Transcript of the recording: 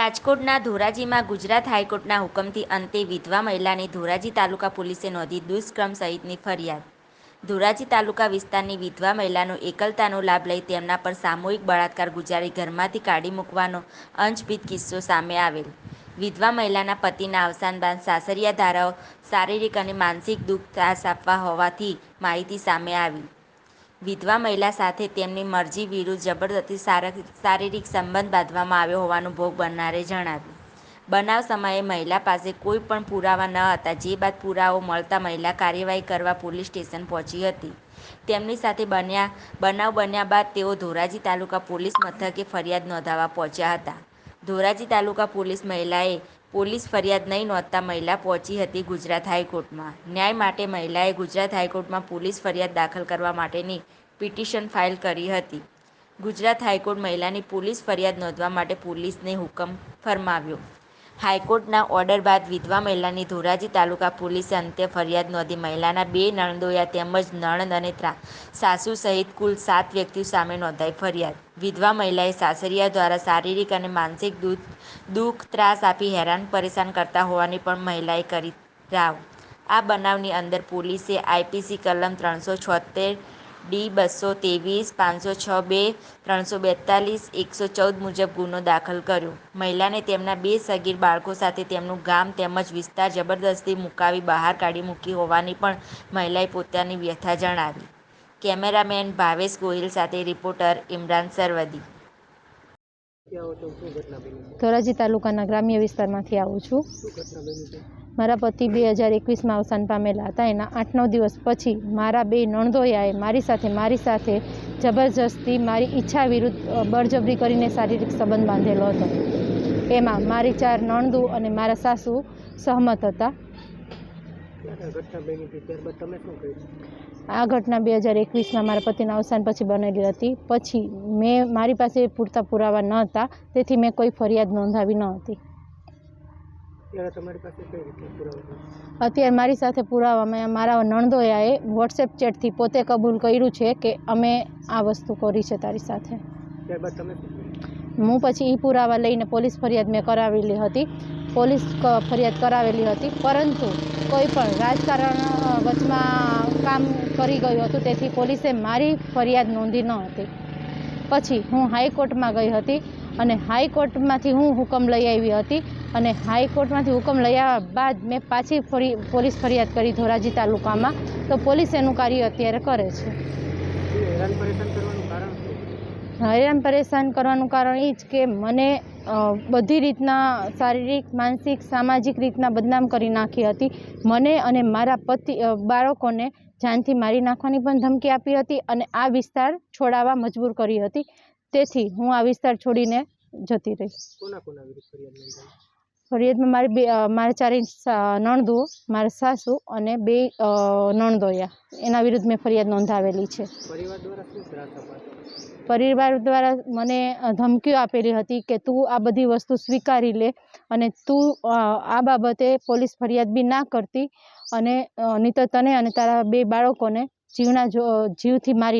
રાજકોટના ધોરાજીમાં ગુજરાત હાઈકોર્ટના હુકમથી અંતે વિધવા મહિલાની ધોરાજી તાલુકા પોલીસે નોંધી દુષ્કર્મ સહિતની ફરિયાદ. ધોરાજી તાલુકા વિસ્તારની વિધવા મહિલાનો એકલતાનો લાભ લઈ તેમના પર સામૂહિક બળાત્કાર ગુજારી ઘરમાંથી કાઢી મૂકવાનો અંશભેદ કિસ્સો સામે આવેલ. વિધવા મહિલાના પતિના અવસાન બાદ સાસરિયા ધારાઓ શારીરિક અને માનસિક દુઃખ ત્રાસ આપવા હોવાથી માહિતી સામે આવી. વિધવા મહિલા સાથે તેમની મરજી વિરુદ્ધ જબરદસ્તી શારીરિક સંબંધ બાંધવામાં આવ્યો હોવાનું ભોગ બનનારે જણાવ્યું. બનાવ સમયે મહિલા પાસે કોઈ પણ પુરાવા ન હતા. જે બાદ પુરાવો મળતા મહિલા કાર્યવાહી કરવા પોલીસ સ્ટેશન પહોંચી હતી. તેમની સાથે બન્યા, બનાવ બન્યા બાદ તેઓ ધોરાજી તાલુકા પોલીસ મથકે ફરિયાદ નોંધાવવા પહોંચ્યા હતા. ધોરાજી તાલુકા પોલીસ મહિલાએ પોલીસ ફરિયાદ નહીં નોંધતા મહિલા પહોંચી હતી ગુજરાત હાઈકોર્ટમાં. ન્યાય માટે મહિલાએ ગુજરાત હાઈકોર્ટમાં પોલીસ ફરિયાદ દાખલ કરવા માટેની પિટિશન ફાઇલ કરી હતી. ગુજરાત હાઈકોર્ટ મહિલાની પોલીસ ફરિયાદ નોંધવા માટે પોલીસને હુકમ ફરમાવ્યો. હાઈકોર્ટના ઓર્ડર બાદ વિધવા મહિલાની ધોરાજી તાલુકા પોલીસે અંતે ફરિયાદ નોંધી મહિલાના બે નણંદોયા તેમજ નણંદ અને સાસુ સહિત કુલ સાત વ્યક્તિઓ સામે નોંધાઈ ફરિયાદ. વિધવા મહિલાએ સાસરિયા દ્વારા શારીરિક અને માનસિક દુઃખ, ત્રાસ આપી હેરાન પરેશાન કરતા હોવાની પણ મહિલાએ કરી રાવ. આ બનાવની અંદર પોલીસે આઈપીસી કલમ ત્રણસો છોતેર ડી, બસો ત્રેવીસ, પાંચસો છ, બે, ત્રણસો બેતાલીસ, એકસો ચૌદ મુજબ ગુનો દાખલ કર્યો. મહિલાને તેમના બે સગીર બાળકો સાથે તેમનું ગામ તેમજ વિસ્તાર જબરદસ્તી મુકાવી બહાર કાઢી મૂકી હોવાની પણ મહિલાએ પોતાની વ્યથા જણાવી. કેમેરામેન ભાવેશ ગોહિલ સાથે રિપોર્ટર ઇમરાન સરવદી. ધોરાજી તાલુકાના ગ્રામ્ય વિસ્તારમાંથી આવું છું. મારા પતિ બે હજાર એકવીસમાં અવસાન પામેલા હતા. એના આઠ નવ દિવસ પછી મારા બે નણદોયાએ મારી સાથે મારી સાથે જબરજસ્તી મારી ઈચ્છા વિરુદ્ધ બળજબરી કરીને શારીરિક સંબંધ બાંધેલો હતો. એમાં મારી ચાર નણદુ અને મારા સાસુ સહમત હતા. આ ઘટના બે હજાર એકવીસમાં મારા પતિના અવસાન પછી બનેલી હતી. પછી મેં મારી પાસે પૂરતા પુરાવા ન હતા તેથી મેં કોઈ ફરિયાદ નોંધાવી ન હતી. અત્યારે મારી સાથે પુરાવામાં મારા નણદોયાએ વોટ્સએપ ચેટથી પોતે કબૂલ કર્યું છે કે અમે આ વસ્તુ કરી છે તારી સાથે. હું પછી એ પુરાવા લઈને પોલીસ ફરિયાદ મેં કરાવેલી હતી. પોલીસ ફરિયાદ કરાવેલી હતી. પરંતુ કોઈ પણ રાજકારણ વચમાં કામ કરી ગયું હતું, તેથી પોલીસે મારી ફરિયાદ નોંધી ન હતી. પછી હું હાઈકોર્ટમાં ગઈ હતી અને હાઈકોર્ટમાંથી હું હુકમ લઈ આવી હતી અને હાઈકોર્ટમાંથી હુકમ લઈ આવ્યા બાદ મેં પાછી ફરી, પોલીસ ફરિયાદ કરી ધોરાજી તાલુકામાં. તો પોલીસ એનું કાર્ય અત્યારે કરે છે. હેરાન પરેશાન કરવાનું કારણ એ જ કે મને બધી રીતના શારીરિક, માનસિક, સામાજિક રીતના બદનામ કરી નાખી હતી. મને અને મારા પતિ બાળકોને જાનથી મારી નાખવાની પણ ધમકી આપી હતી અને આ વિસ્તાર છોડાવવા મજબૂર કરી હતી. તેથી હું આ વિસ્તાર છોડીને જતી રહી. ફરિયાદમાં મારી બે મારા ચારે નણદુઓ મારા સાસુ અને બે નણદોયા. એના વિરુદ્ધ મેં ફરિયાદ નોંધાવેલી છે. પરિવાર દ્વારા મને ધમકીઓ આપેલી હતી કે તું આ બધી વસ્તુ સ્વીકારી લે અને તું આ બાબતે પોલીસ ફરિયાદ બી ના કરતી અને નહીંતર તને અને તારા બે બાળકોને જીવના જીવથી મારી